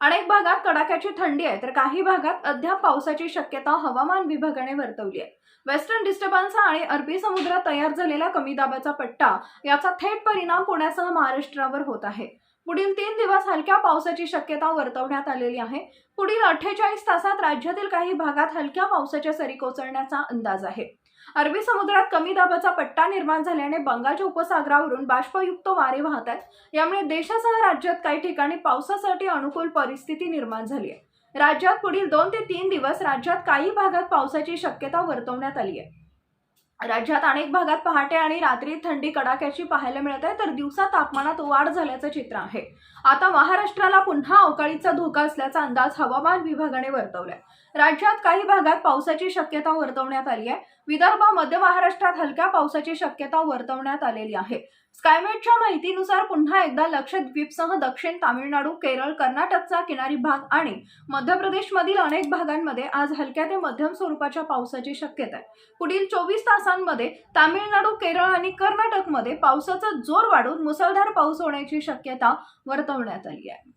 अनेक भागात कडाक्याची थंडी आहे तर काही भागात अद्याप पावसाची शक्यता हवामान विभागाने वर्तवली आहे. वेस्टर्न डिस्टर्बन्स आणि अरबी समुद्रात तयार झालेला कमी दाबाचा पट्टा याचा थेट परिणाम पुण्यासह महाराष्ट्रावर होत आहे. पुढील तीन दिवस हलक्या पावसाची शक्यता वर्तवण्यात आलेली आहे. पुढील अठ्ठेचाळीस तासात राज्यातील काही भागात हलक्या पावसाच्या सरी कोसळण्याचा अंदाज आहे. अरबी समुद्रात कमी दाबाचा पट्टा निर्माण झाल्याने बंगालच्या उपसागरावरून बाष्पयुक्त वारे वाहत आहेत. यामुळे देशासह राज्यात काही ठिकाणी पावसासाठी अनुकूल परिस्थिती निर्माण झाली आहे. राज्यात पुढील दोन ते तीन दिवस राज्यात काही भागात पावसाची शक्यता वर्तवण्यात आली आहे. राज्यात अनेक भागात पहाटे आणि रात्री थंडी कडाक्याची पाहायला मिळत आहे तर दिवसा तापमानात वाढ झाल्याचं चित्र आहे. आता महाराष्ट्राला पुन्हा अवकाळीचा धोका असल्याचा अंदाज हवामान विभागाने वर्तवलाय. राज्यात काही भागात पावसाची शक्यता वर्तवण्यात आली आहे. विदर्भ मध्य महाराष्ट्रात हलक्या पावसाची शक्यता वर्तवण्यात आलेली आहे. स्कायमेटच्या माहितीनुसार पुन्हा एकदा लक्षद्वीपसह दक्षिण तामिळनाडू केरळ कर्नाटकचा किनारी भाग आणि मध्य प्रदेशमधील अनेक भागांमध्ये आज हलक्या ते मध्यम स्वरूपाच्या पावसाची शक्यता आहे. पुढील चोवीस तासांमध्ये तामिळनाडू केरळ आणि कर्नाटकमध्ये पावसाचा जोर वाढून मुसळधार पाऊस होण्याची शक्यता वर्तवण्यात आली आहे.